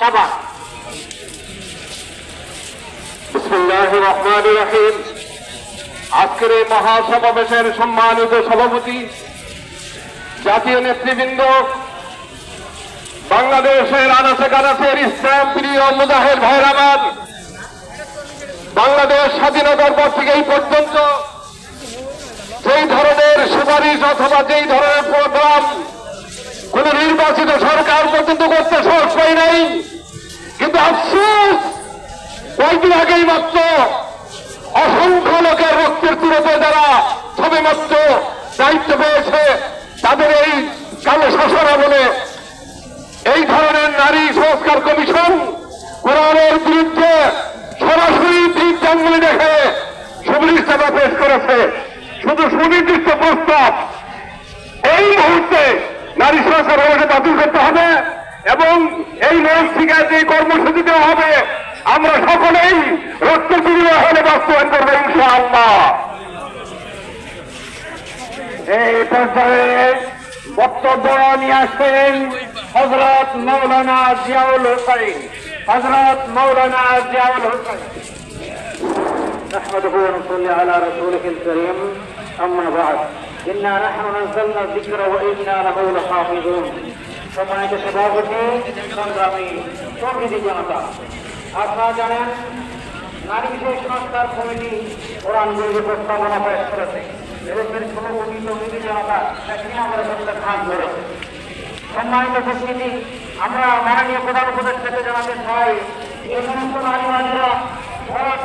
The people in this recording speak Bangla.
সাবাস আজকের এই মহাসমাবেশের সম্মানিত সভাপতি, জাতীয় নেতৃবৃন্দ, বাংলাদেশের আনাচে কানাচের ইসলাম প্রিয় মুজাহের ভাইরামান বাংলাদেশ স্বাধীনতার পর থেকে এই পর্যন্ত যেই ধরনের সুপারিশ অথবা যেই ধরনের নির্বাচিত সরকার পর্যন্ত করতে সাহস পাই নাই। কিন্তু আফসোস, কয়েকদিন আগেই মাত্র অসংখ্য লোকের রক্তের তুলতে যারা সবে মাত্র দায়িত্ব পেয়েছে, তাদের এই কালো শাসন বলে এই ধরনের নারী সংস্কার কমিশন, কোরআনের বিরুদ্ধে এই মঞ্চ থেকে যে কর্মসূচি দেওয়া হবে আমরা সকলেই রক্ত বিনিময় হলে বাস্তবায়ন করবো ইনশাআল্লাহ এই পর্যায়ে বক্তব্য নিয়ে আসবেন হজরত মৌলানা জিয়াউল হোসাইন হজরত মৌলানা জিয়াউল হোসাইন نحمده ونصلي على رسوله الكريم أما بعد إنا نحن نزلنا الذكر وإنا له لحافظون সম্মানিত সভাপতি, সংগ্রামী প্রকৃতি জনতা। আপনারা জানেন, নারী বিষয় সংস্কার কমিটি কোরআন বইয়ের প্রস্তাবনা পেশ করেছে। এদের সভাপতি প্রকৃতি জনতা সেখানে আমাদের সাথে খান করেছে সম্মানিত উপস্থিতি, আমরা মাননীয় প্রধান উপদেষ্টাকে জানাতে চাই, এই সমস্ত নারী নারীরা ভারত